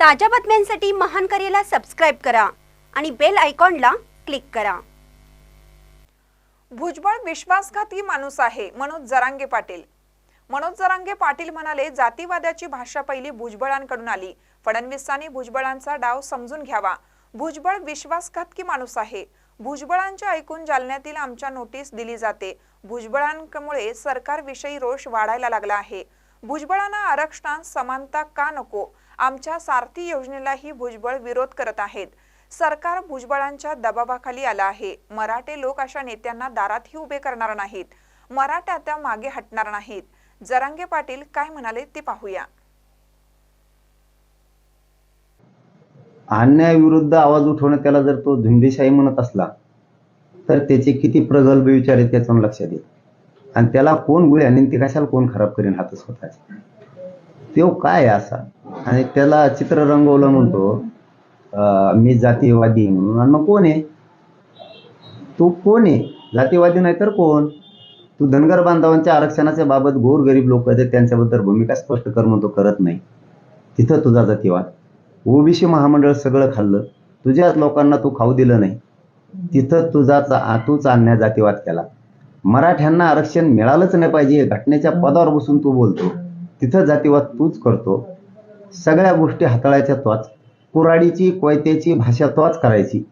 ताज्या बातम्यांसाठी महान करेला सबस्क्राईब करा आणि बेल आयकॉनला क्लिक करा. भुजबळ विश्वासघाती माणूस आहे मनोज जरांगे पाटील. मनोज जरांगे पाटील म्हणाले जातीवादाची भाषा पहिली भुजबळांकडून आली. फडणवीसांनी भुजबळांचा डाव समजून घ्यावा. भुजबळ विश्वासघातकी माणूस आहे. भुजबळांच्या ऐकून जालन्यातील आमच्या नोटीस दिली जाते. भुजबळांमुळे सरकारविषयी रोष वाढायला लागला आहे. भुजबळांना आरक्षणात समानता का नको? आमच्या सारथी योजनेलाही भुजबळ विरोध करत आहेत. सरकार भुजबळांच्या दबावाखाली आलं आहे. मराठे लोक अशा नेत्यांना दारातही उभे करणार नाहीत. मराठा त्या मागे हटणार नाहीत. जरांगे पाटील काय म्हणाले ते पाहूया. अन्यायाविरुद्ध आवाज उठवणं त्याला जर तो धुंदेशाही म्हणत असला तर त्याचे किती प्रगल्भ विचार आहेत त्याचं लक्षात येईल आणि त्याला कोण गुळी आणि ते कशाला कोण खराब करेन हात स्वतःचे. तो काय आहे असा? आणि त्याला चित्र रंगवलं म्हणतो मी जातीवादी म्हणून. आणि मग कोण आहे? तू कोण आहे? जातीवादी नाही तर कोण? तू धनगर बांधवांच्या आरक्षणाच्या बाबत गोर गरीब लोक आहेत त्यांच्याबद्दल भूमिका स्पष्ट कर म्हणतो करत नाही. तिथं तुझा जातीवाद ओबीसी महामंडळ सगळं खाल्लं. तुझ्याच लोकांना तू खाऊ दिलं नाही. तिथं तुझा चा- चालण्या जातीवाद केला. मराठ्यांना आरक्षण मिळालंच नाही पाहिजे घटनेच्या पदावर बसून तू बोलतो. तिथं जातीवाद तूच करतो. सगळ्या गोष्टी हाताळायच्या तोच कुराडीची कोयत्याची भाषा तोच करायची.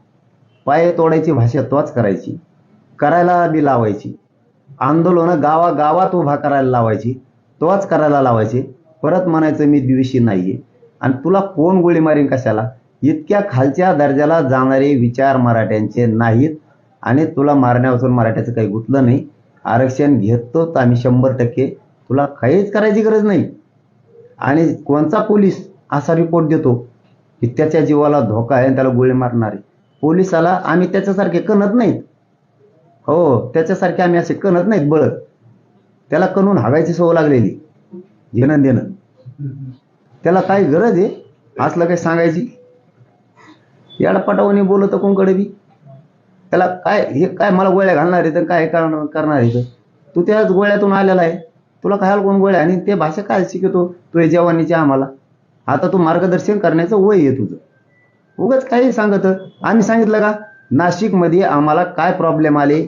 पाय तोडायची भाषा तोच करायची. करायला बी लावायची. आंदोलनं गावागावात उभा करायला लावायची. तोच करायला लावायचे. परत म्हणायचं मी द्वेषी नाहीये. आणि तुला कोण गोळी मारीन कशाला? इतक्या खालच्या दर्जाला जाणारे विचार मराठ्यांचे नाहीत. आणि तुला मारण्यापासून मराठ्याचं काही गुतलं नाही. आरक्षण घेतोच आम्ही शंभर टक्के. तुला काहीच करायची गरज नाही. आणि कोणचा पोलीस असा रिपोर्ट देतो की त्याच्या जीवाला धोका आहे आणि त्याला गोळी मारणार आहे? पोलिसाला आम्ही त्याच्यासारखे कणत नाहीत. हो त्याच्यासारखे आम्ही असे कणत नाहीत बळत त्याला कणून हवायची सवय लागलेली. घेणं देणं. त्याला काय गरज आहे? असलं काही सांगायची? याडपटावणी बोलत कोणकडे बी? त्याला काय हे काय मला गोळ्या घालणार आहे तर काय करणार करणार आहे तर तू त्याच गोळ्यातून आलेला आहे. तुला खायला कोण गोळ्या? आणि ते भाषा काय शिकवतो? हे जवानीचे आम्हाला. आता तू मार्गदर्शन करण्याचं वय आहे तुझं. उगाच काही सांगत आम्ही सांगितलं का? नाशिकमध्ये आम्हाला काय प्रॉब्लेम आले?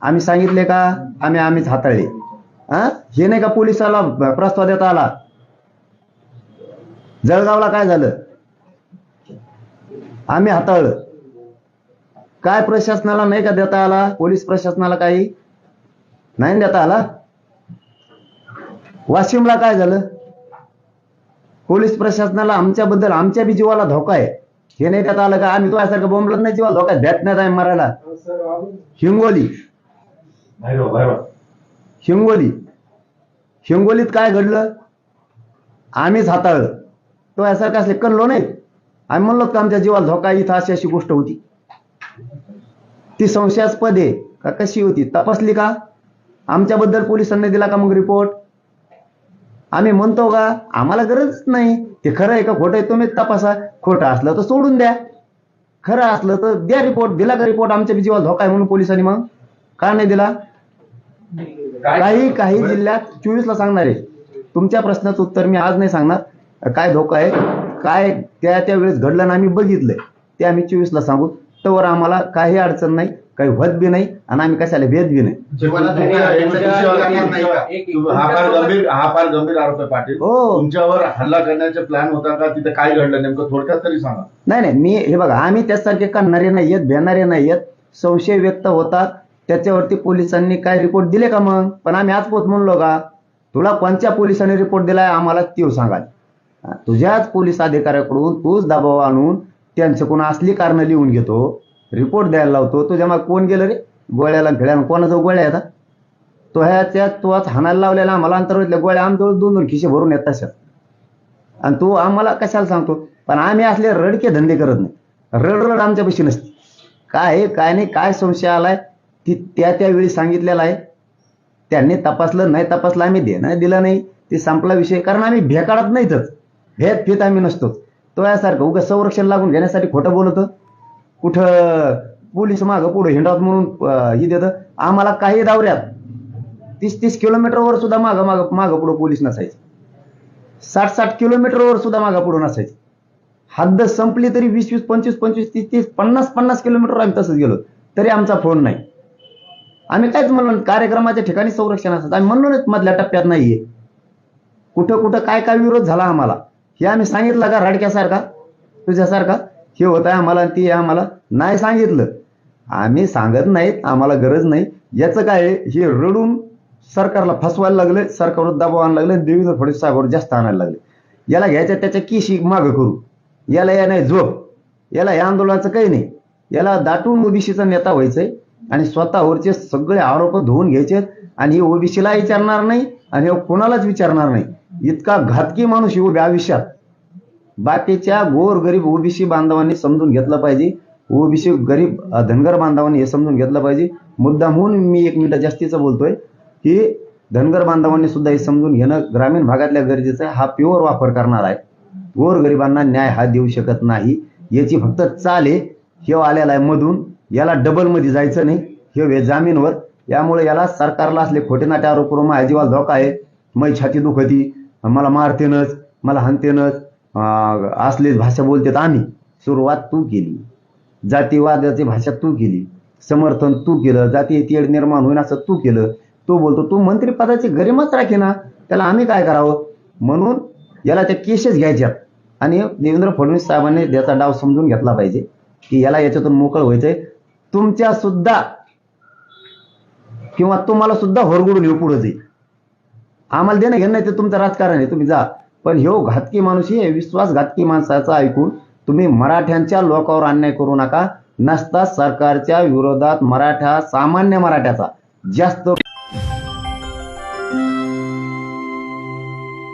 आम्ही सांगितले का? आम्ही आम्हीच हाताळले. हा हे नाही का पोलिसाला प्रस्ताव देता आला? जळगावला काय झालं? आम्ही हाताळलं. काय प्रशासनाला नाही का देता आला? पोलीस प्रशासनाला काही? नाही देता आला? वाशिमला काय झालं? पोलीस प्रशासनाला आमच्याबद्दल आमच्या बी जीवाला धोका आहे. हे नाही देता आलं का? आम्ही तुझ्यासारखं बोंबलत नाही जीवाला धोका भेट नाही आहे मरायला. हिंगोली. हिंगोली. हिंगोलीत काय घडलं? आम्हीच हाताळलं. तो यासारखं असले कणलो नाही. आम्ही म्हणलो का आमच्या जीवाला धोका इथं अशी अशी गोष्ट होती. ती संशयास्पद आहे. का कशी होती? तपासली का? आमच्याबद्दल पोलिसांनी दिला का मग रिपोर्ट आम्ही म्हणतो का? आम्हाला गरज नाही. ते खरं आहे का खोटं आहे तुम्ही तपासा. खोटं असलं तर सोडून द्या. खरं असलं तर द्या रिपोर्ट दिला का रिपोर्ट आमच्या बी जीवाला धोका आहे म्हणून पोलिसांनी मग. का नाही दिला? काही काही जिल्ह्यात चोवीसला सांगणार आहे. तुमच्या प्रश्नाचं उत्तर मी आज नाही सांगणार. काय धोका आहे? काय त्या त्या वेळेस घडलं ना आम्ही बघितलंय. ते आम्ही चोवीसला सांगू. तर आम्हाला काही अडचण नाही काही होत बी नाही आणि आम्ही कशाला भेद बी नाही? हा फार गंभीर हा फार गंभीर आरोप आहे पाटील. हो. तुमच्यावर हल्ला करण्याचे प्लॅन होता का? तिथे काय घडलं नेमकं? थोडक्यात तरी सांगा. नाही नाही मी हे बघा आम्ही त्यासारखे करणारे नाही आहेत भेणारे नाही आहेत. संशय व्यक्त होतात त्याच्यावरती पोलिसांनी काय रिपोर्ट दिले का मग? पण आम्ही आज पोच म्हणलो का? तुला कोणत्या पोलिसांनी रिपोर्ट दिलाय? आम्हाला त्यो सांगाल हा, तुझ्याच पोलीस अधिकाऱ्याकडून तूच दबाव आणून त्यांचं कोण असली कारणं लिहून घेतो रिपोर्ट द्यायला लावतो तुझ्या मग कोण गेलं रे? गोळ्याला घड्याला कोणाचा गोळ्या येतात तो ह्याच्या तोच हाणायला लावलेला आम्हाला अंतर्गतल्या गोळ्या आमच्यावर दोन दोन खिशे भरून येत तशात. आणि तो आम्हाला कशाला सांगतो? पण आम्ही असले रडके धंदे करत नाही. रड रड आमच्यापाशी नसते. काय आहे काय नाही काय संशय आलाय ती त्या त्यावेळी सांगितलेला आहे. त्यांनी तपासलं नाही तपासलं आम्ही देणं दिलं नाही. ते संपला विषय कारण आम्ही भेकाडत नाहीतच भेद फित आम्ही नसतोच तो यासारखं उगा संरक्षण लागून घेण्यासाठी खोटं बोलतं कुठं पोलीस मागं पुढं हिंडावत म्हणून ही हे देतं. आम्हाला काही दावऱ्यात तीस तीस किलोमीटरवर सुद्धा मागं मागं मागं पुढं पोलीस नसायचे. साठ साठ किलोमीटरवर सुद्धा मागं पुढं नसायचे. हद्द संपली तरी वीस वीस पंचवीस पंचवीस तीस तीस पन्नास पन्नास किलोमीटर आम्ही तसंच गेलो. तरी आमचा फोन नाही. आम्ही काहीच म्हणलो कार्यक्रमाच्या ठिकाणी संरक्षण असतात आम्ही म्हणलो नाहीत मधल्या टप्प्यात नाहीये. कुठं कुठं काय काय विरोध झाला आम्हाला. हे आम्ही सांगितलं का राडक्यासारखा? तुझ्यासारखा? हे होत आहे आम्हाला ते आम्हाला नाही सांगितलं. आम्ही सांगत नाहीत आम्हाला गरज नाही. याचं काय हे रडून सरकारला फसवायला लागले सरकारवर दबाव आणायला लागले देवेंद्र फडणवीस साहेबांवर जास्त आणायला लागले. याला घ्यायच्या त्याच्या किशी मागं करू. याला या नाही झोप. याला या आंदोलनाचं काही नाही. याला दाटून ओबीसीचा नेता व्हायचंय आणि स्वतःवरचे सगळे आरोप धुवून घ्यायचे आणि हे ओबीसीला विचारणार नाही आणि हे कोणालाच विचारणार नाही. इतका घातकी माणूस येऊ आयुष्यात. बाकीच्या गोर गरीब ओबीसी बांधवांनी समजून घेतलं पाहिजे. ओबीसी गरीब धनगर बांधवांनी हे समजून घेतलं पाहिजे. मुद्दा म्हणून मी एक मिनिट जास्तीचं बोलतोय की धनगर बांधवांनी सुद्धा हे समजून घेणं ग्रामीण भागातल्या गरजेचं आहे हा प्युअर वापर करणार आहे. गोर गरिबांना न्याय हा देऊ शकत नाही. याची फक्त चाल आहे हे आलेला आहे मधून. याला डबलमध्ये जायचं नाही. हे जामीनवर. यामुळे याला सरकारला असले खोटे नाटे आरोप करून माझ्या जीवाला धोका आहे. मै छाती दुखती. मला मारतेनच मला हानतेनच असलीच भाषा बोलतेत आम्ही. सुरुवात तू केली. जातीवादाची भाषा तू केली. समर्थन तू केलं. जाती तेढ निर्माण होईन असं तू केलं. तो बोलतो तू मंत्रिपदाची गरिमाच राखे ना. त्याला आम्ही काय करावं? म्हणून याला त्या केसेस घ्यायच्यात आणि देवेंद्र फडणवीस साहेबांनी त्याचा डाव समजून घेतला पाहिजे की याला याच्यातून मोकळ व्हायचंय. तुमच्या सुद्धा किंवा तुम्हाला सुद्धा होरगुडून येऊ पुढे जाईल. आम्हाला देणं घेणं नाही ते तुमचं राजकारण आहे तुम्ही जा. पण ह्यो घातकी माणूस हे विश्वासघातकी माणसाचा ऐकून तुम्ही मराठ्यांच्या लोकांवर अन्याय करू नका. नसता सरकारच्या विरोधात मराठा सामान्य मराठ्याचा. जास्त